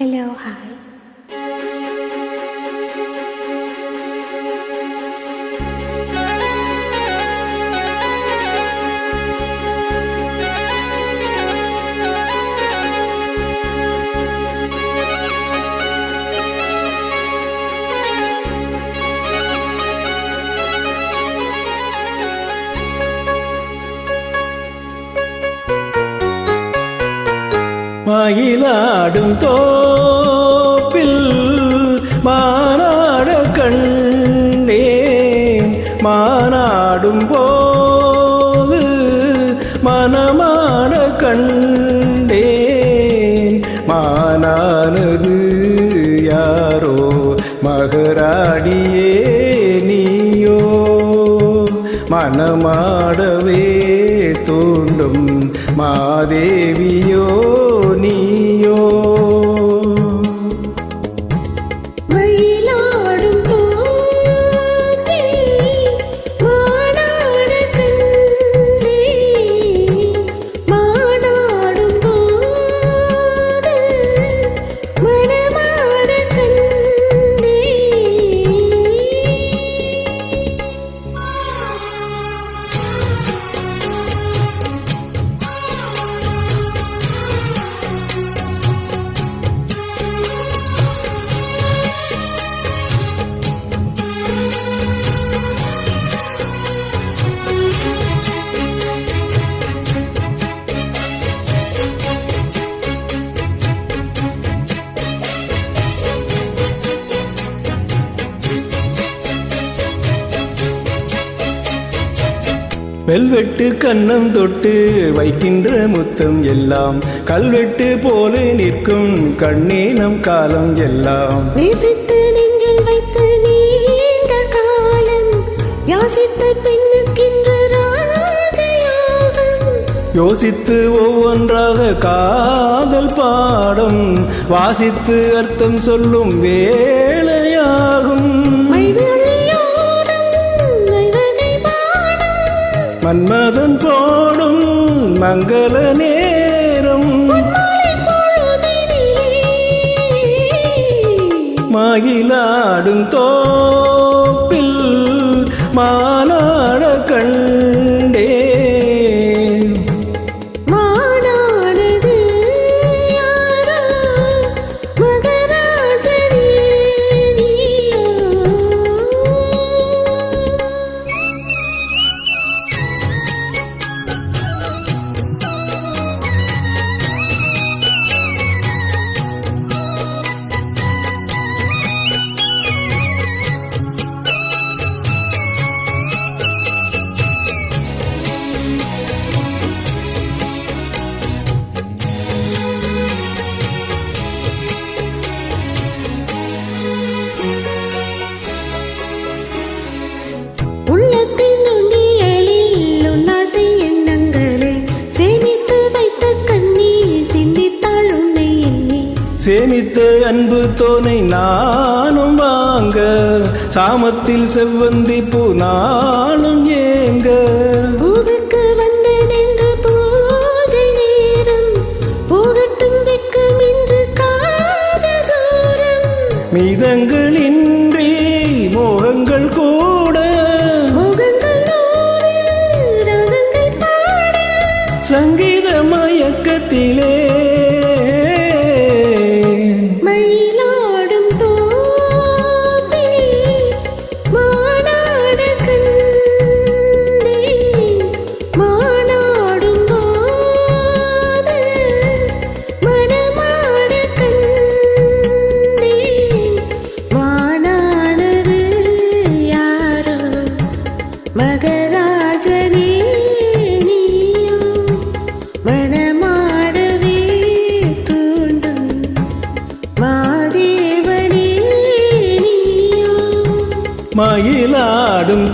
Hello, hi. மயிலாடும் தோப்பில் மனமாட கண்டேன். மானானது யாரோ? மகராடியே நீயோ? மனமாடவே தூண்டும் மாதேவியோ? வெல்வெட்டு கன்னம் தொட்டு வைக்கின்ற முத்தம் எல்லாம். கல்வெட்டு போல நிற்கும் கண்ணே நம் காலம் எல்லாம். நேசித்து நெஞ்சில் வைத்து நீண்ட காலம். யாசித்த பெண்ணுக்கின்ற யோசித்து ஒவ்வொன்றாக காதல் பாடம். வாசித்து அர்த்தம் சொல்லும் வேலையாகும். மன்மதன் போடும் மங்கள நேரம். மாலை மகிழாடும் தோப்பில் மானாட கண். சேமித்த அன்பு தோனை நானும் வாங்க சாமத்தில் செவ்வந்தி பூ நானும் ஏங்க.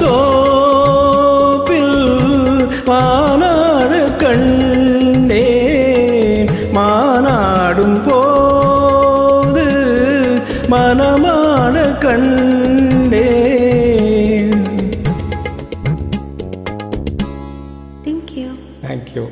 தோப்பில் மாநாடு கண்டேன். மாநாடும் போது மனமாடு கண்டேன். Thank you thank you